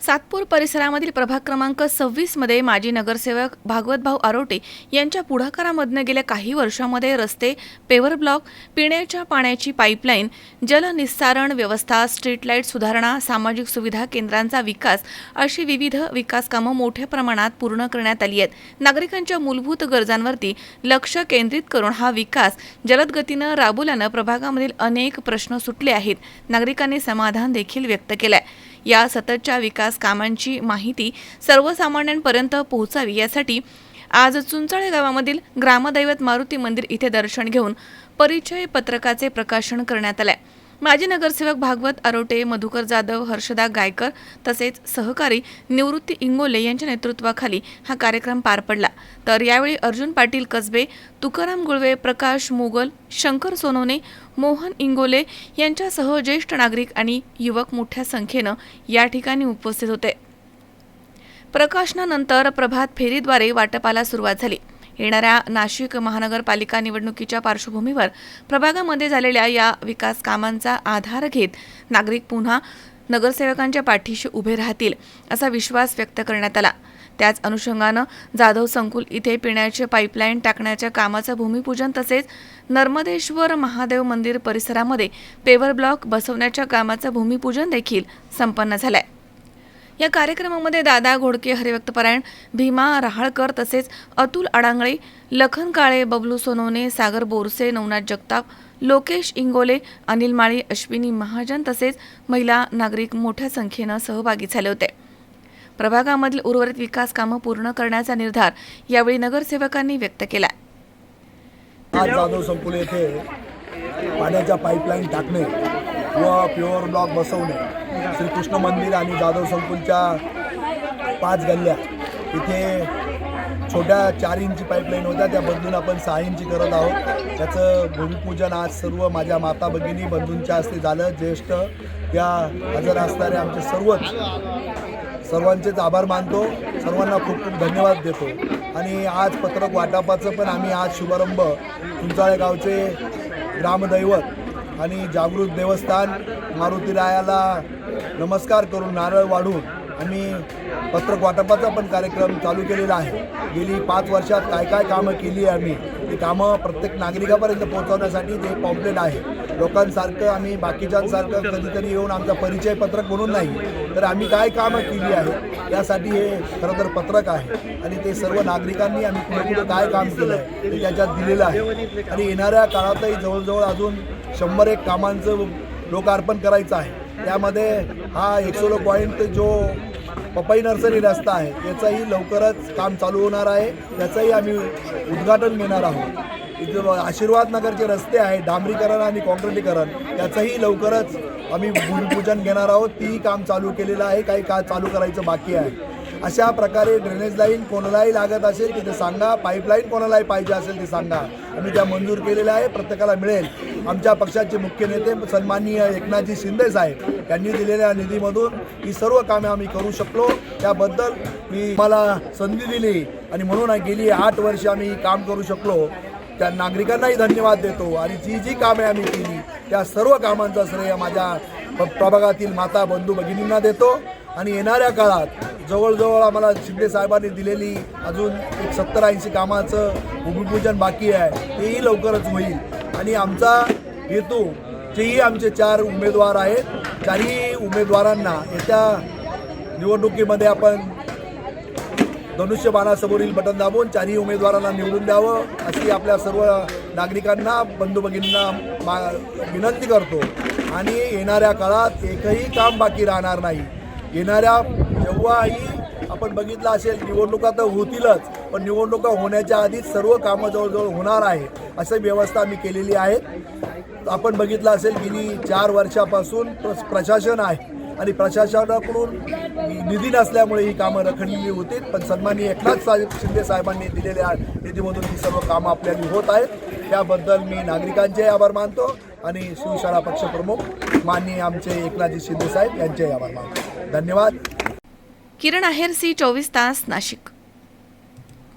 सातपूर परिसरामधील प्रभाग क्रमांक सव्वीसमध्ये माजी नगरसेवक भागवतभाऊ आरोटे यांच्या पुढाकारामधनं गेल्या काही वर्षांमध्ये रस्ते पेवर ब्लॉक पिण्याच्या पाण्याची पाईपलाईन जलनिस्सारण व्यवस्था स्ट्रीट लाइट सुधारणा सामाजिक सुविधा केंद्रांचा विकास अशी विविध विकास कामं मोठ्या प्रमाणात पूर्ण करण्यात आली आहेत. नागरिकांच्या मूलभूत गरजांवरती लक्ष केंद्रित करून हा विकास जलद गतीनं राबवल्यानं प्रभागामधील अनेक प्रश्न सुटले आहेत. नागरिकांनी समाधान देखील व्यक्त केलं आहे या सततच्या विकास कामांची माहिती सर्वसामान्यांपर्यंत पोहोचावी यासाठी आज चुंचळे गावामधील ग्रामदैवत मारुती मंदिर इथे दर्शन घेऊन परिचय पत्रकाचे प्रकाशन करण्यात आले माजी नगरसेवक भागवत आरोटे मधुकर जाधव हर्षदा गायकर तसेच सहकारी निवृत्ती इंगोले यांच्या नेतृत्वाखाली हा कार्यक्रम पार पडला. तर यावेळी अर्जुन पाटील कसबे तुकाराम गुळवे प्रकाश मोगल शंकर सोनवणे मोहन इंगोले यांच्यासह ज्येष्ठ नागरिक आणि युवक मोठ्या संख्येनं या ठिकाणी उपस्थित होते. प्रकाशनानंतर प्रभात फेरीद्वारे वाटपाला सुरुवात झाली. येणाऱ्या नाशिक महानगरपालिका निवडणुकीच्या पार्श्वभूमीवर प्रभागामध्ये झालेल्या या विकास कामांचा आधार घेत नागरिक पुन्हा नगरसेवकांच्या पाठीशी उभे राहतील असा विश्वास व्यक्त करण्यात आला. त्याच अनुषंगानं जाधव संकुल इथे पिण्याचे पाईपलाईन टाकण्याच्या कामाचं भूमिपूजन तसेच नर्मदेश्वर महादेव मंदिर परिसरामध्ये पेवर ब्लॉक बसवण्याच्या कामाचं भूमिपूजन देखील संपन्न झालंय. या कार्यक्रमामध्ये दादा घोडके हरिभक्तपरायण भीमा रहाळकर तसेच अतुल अडांगळे लखन काळे बबलू सोनवणे सागर बोरसे नवनाथ जगताप लोकेश इंगोले अनिल माळी अश्विनी महाजन तसेच महिला नागरिक मोठ्या संख्येनं सहभागी झाले होते. प्रभागामधील उर्वरित विकास कामं पूर्ण करण्याचा निर्धार यावेळी नगरसेवकांनी व्यक्त केला. आज जाधव संकुल येथे पाण्याच्या पाईपलाईन टाकणे व प्युअर ब्लॉक बसवणे श्रीकृष्ण मंदिर आणि जाधव संकुलच्या पाच गल्ल्या. इथे छोट्या चार इंची पाईपलाईन होत्या त्या बदलून आपण सहा इंची करत आहोत. त्याचं भूमिपूजन आज सर्व माझ्या माता भगिनी बंधूंच्या हस्ते झालं. ज्येष्ठ या हजर असणारे आमचे सर्वच सर्वांचेच आभार मानतो. सर्वांना खूप खूप धन्यवाद देतो. आणि आज पत्रक वाटपाचं पण आम्ही आज शुभारंभ तुमचाळे गावचे ग्रामदैवत आणि जागृत देवस्थान मारुतीरायाला नमस्कार करून नारळ वाढून आम्ही पत्रक वाटपाचा पण कार्यक्रम चालू केलेला आहे. गेली पाच वर्षात काय काय कामं केली आहे आम्ही ती कामं प्रत्येक नागरिकापर्यंत पोहोचवण्यासाठी ते पॉम्पलेट आहे. लोकांसारखं आम्ही बाकीच्यांसारखं कधीतरी येऊन आमचा परिचय पत्रक म्हणून नाही तर आम्ही काय कामं केली आहे यासाठी हे खरं तर पत्रक आहे. आणि ते सर्व नागरिकांनी आम्ही कुठे कुठे काय काम केलं आहे ते त्याच्यात दिलेलं आहे. आणि येणाऱ्या काळातही जवळजवळ अजून शंभर एक कामांचं लोकार्पण करायचं आहे. त्यामध्ये हा एकसोलो पॉईंट जो पपई नर्सरी रस्ता आहे याचंही लवकरच काम चालू होणार आहे. त्याचंही आम्ही उद्घाटन घेणार आहोत. इथे आशीर्वाद नगरचे रस्ते आहे डांबरीकरण आणि कॉन्क्रिटीकरण त्याचंही लवकरच आम्ही भूमिपूजन घेणार आहोत. तीही काम चालू केलेलं आहे काही का चालू करायचं बाकी आहे. अशा प्रकारे ड्रेनेज लाईन कोणालाही लागत असेल तिथे सांगा. पाईपलाईन कोणालाही पाहिजे असेल ते सांगा. आम्ही त्या मंजूर केलेल्या आहे. प्रत्येकाला मिळेल. आमच्या पक्षाचे मुख्य नेते सन्माननीय एकनाथजी शिंदे साहेब यांनी दिलेल्या निधीमधून ही सर्व कामे आम्ही करू शकलो. त्याबद्दल मी मला संधी दिली आणि म्हणून गेली आठ वर्ष आम्ही काम करू शकलो. त्या नागरिकांनाही धन्यवाद देतो आणि जी जी कामे आम्ही केली त्या सर्व कामांचा श्रेय माझ्या प्रभागातील माता बंधू भगिनींना देतो. आणि येणाऱ्या काळात जवळजवळ आम्हाला शिंदे साहेबांनी दिलेली अजून एक सत्तर ऐंशी कामाचं भूमिपूजन बाकी आहे तेही लवकरच होईल. आणि आमचा हेतू जेही आमचे चार उमेदवार आहेत. चारही उमेदवारांना येत्या निवडणुकीमध्ये आपण धनुष्यबाणासमोरील बटन दाबून चारही उमेदवारांना निवडून द्यावं अशी आपल्या सर्व नागरिकांना बंधू भगिनींना मा विनंती करतो. आणि येणाऱ्या काळात एकही काम बाकी राहणार नाही. येणाऱ्या जेव्हाही आपण बघितलं असेल निवडणुका तर होतीलच पण निवडणुका होण्याच्या आधीच सर्व कामं जवळजवळ होणार आहे अशी व्यवस्था आम्ही केलेली आहे. आपण बघितलं असेल गेली चार वर्षापासून प्रशासन आहे आणि प्रशासनाकडून निधी नसल्यामुळे ही कामं रखडलेली होती पण सन्माननीय एकनाथ साहेब शिंदे साहेबांनी दिलेल्या निधीमधून ही सर्व कामं आपल्याला होत आहेत. त्याबद्दल मी नागरिकांचे आभार मानतो आणि शिवशाळा पक्षप्रमुख माननीय आमचे एकनाथजी शिंदे साहेब यांचे आभार मानतो. धन्यवाद. किरण आहेर सी चोवीस तास नाशिक.